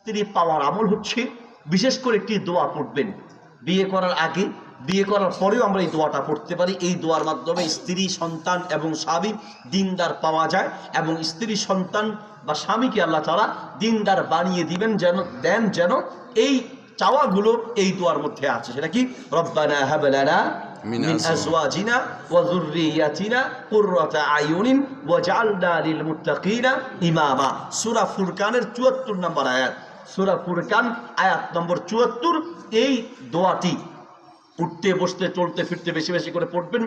স্ত্রী পাওয়ার আমল হচ্ছে বিশেষ করে একটি দোয়া পড়বেন বিয়ে করার আগে বিয়ে করার পরেও আমরা এই দোয়াটা পড়তে পারি এই দোয়ার মাধ্যমে স্ত্রী সন্তান এবং স্বামী দিনদার পাওয়া যায় এবং স্ত্রী সন্তান বা স্বামীকে আল্লাহ তারা দিনদার বানিয়ে দিবেন যেন দেন যেন এই চাওয়াগুলো এই দোয়ার মধ্যে আছে সেটা কি রব্বানা হাবলানা মিন মিন আজওয়াজ। أزواجنا وذرياتنا قرة أعين وجعلنا للمتقين إماما সূরা ফুরকানের 74 নম্বর আয়াত সূরা ফুরকান, আয়াত নম্বর 74 এই দোয়াটি উঠতে, বসতে, চলতে, ফিরতে বেশি বেশি করে পড়বেন।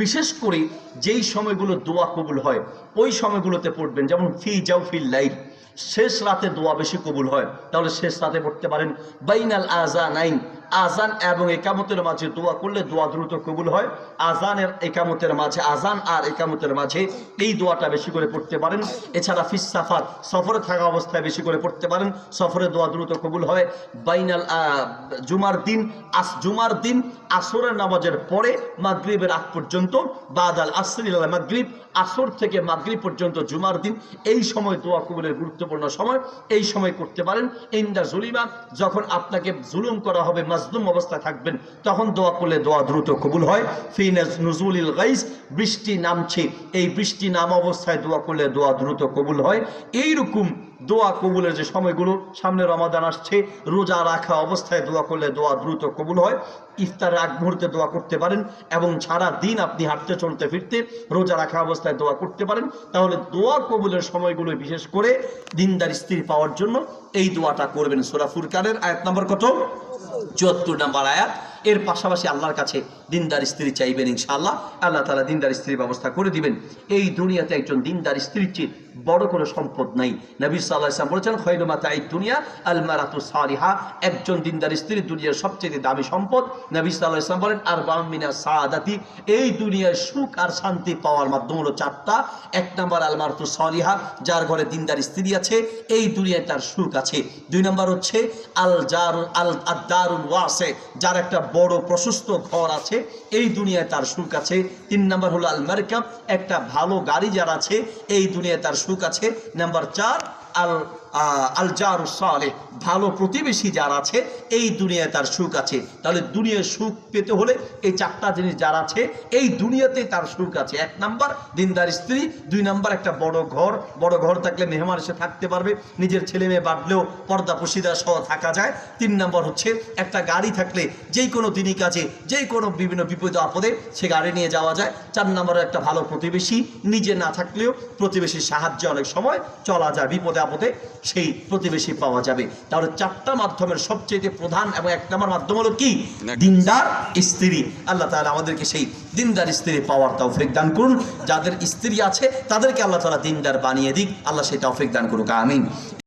বিশেষ করে যেই সময়গুলো দোয়া কবুল হয়, ওই সময়গুলোতে পড়বেন। যেমন ফি যাও ফি লাইফ শেষ রাতে দোয়া বেশি কবুল হয়, তাহলে শেষ রাতে পড়তে পারেন। বাইনাল আজা আইন আজান এবং একামতের মাঝে দোয়া করলে দোয়া দ্রুত কবুল হয়। আজানের একামতের মাঝে, আজান আর একামতের মাঝে এই দোয়াটা বেশি করে পড়তে পারেন। এছাড়া ফিস সাফার সফরে থাকা অবস্থায় বেশি করে পড়তে পারেন। সফরে দোয়া দ্রুত কবুল হয়। বাইনাল জুমার দিন, আস, জুমার দিন, আসরের নামাজের পরে মাগরিবের আগ পর্যন্ত, বাদাল আসরিল মাগরিব, আসর থেকে মাগরিব পর্যন্ত জুমার দিন, এই সময় দোয়া কবুলের গুরুত্বপূর্ণ সময়, এই সময় করতে পারেন। ইন্দা জুলিমা, যখন আপনাকে জুলুম করা হবে মাজলুম অবস্থায় থাকবেন, তখন দোয়া করলে দোয়া দ্রুত কবুল হয়। ফি নজুলিল গাইস, বৃষ্টি নামছে, এই বৃষ্টি নাম অবস্থায় দোয়া করলে দোয়া দ্রুত কবুল হয়। এইরকম দোয়া কবুলের যে সময়গুলো সামনে রমাদান আসছে, রোজা রাখা অবস্থায় দোয়া করলে দোয়া দ্রুত কবুল হয়। ইফতারের আগ মুহূর্তে দোয়া করতে পারেন এবং সারা দিন আপনি হাঁটতে, চলতে, ফিরতে রোজা রাখা অবস্থায় দোয়া করতে পারেন। তাহলে দোয়া কবুলের সময়গুলো বিশেষ করে দিনদার স্ত্রী পাওয়ার জন্য এই দোয়াটা করবেন। সোরা ফুরকানের আয়াত নম্বর কত? চুয়াত্তর নাম্বার আয়াত এর পাশাপাশি আল্লাহর কাছে দিনদার স্ত্রী চাইবেন ইনশাআল্লাহ। আল্লাহ তালা দিনদার স্ত্রীর ব্যবস্থা করে দিবেন। এই দুনিয়াতে একজন দিনদার স্ত্রীর চেয়ে বড় কোনো সম্পদ নাই। নবী সাল্লাহ ইসলাম বলেছেন খৈরমাতা এই দুনিয়া আলমারাতু সালিহা একজন দিনদার স্ত্রী দুনিয়ার সবচেয়ে দামি সম্পদ। নবী সাল্লাহ ইসলাম বলেন আর বামিনা সাদাতি এই দুনিয়ার সুখ আর শান্তি পাওয়ার মাধ্যম হলো চারটা। এক নম্বর আলমারাতু সালিহা, যার ঘরে দিনদার স্ত্রী আছে, এই দুনিয়ায় তার সুখ আছে। দুই নম্বর হচ্ছে, আল জার, আল আদারুল ওয়াসে, যার একটা বড় প্রশস্ত ঘর আছে, এই দুনিয়ায় তার সুখ আছে। তিন নম্বর হলো, আল একটা ভালো গাড়ি যার আছে, এই দুনিয়ায় তার সুখ আছে নাম্বার চার আল আল জারু সালে ভালো প্রতিবেশী যার আছে, এই দুনিয়ায় তার সুখ আছে। তাহলে দুনিয়ার সুখ পেতে হলে এই চারটা জিনিস যার আছে, এই দুনিয়াতে তার সুখ আছে। এক নাম্বার, দিনদার স্ত্রী, দুই নাম্বার, একটা বড় ঘর। বড় ঘর থাকলে মেহমান এসে থাকতে পারবে, নিজের ছেলে মেয়ে বাড়লেও পর্দা পুশিদা সহ থাকা যায়। তিন নাম্বার হচ্ছে, একটা গাড়ি থাকলে যেই কোনো দিনই কাজে যেই কোনো বিভিন্ন বিপদ আপদে সে গাড়ি নিয়ে যাওয়া যায়। চার নাম্বার, একটা ভালো প্রতিবেশী, নিজে না থাকলেও প্রতিবেশীর সাহায্যে অনেক সময় চলা যায়, বিপদে আপদে। সেই প্রতিবেশী পাওয়া যাবে। তাহলে চারটা মাধ্যমের সবচেয়ে প্রধান এবং এক নম্বর মাধ্যম হলো কি? দিনদার স্ত্রী। আল্লাহ তাহলে আমাদেরকে সেই দিনদার স্ত্রী পাওয়ার তৌফিক দান করুন। যাদের স্ত্রী আছে তাদেরকে আল্লাহ তালা দিনদার বানিয়ে দিক। আল্লাহ সেই তৌফিক দান করুক। আমিন।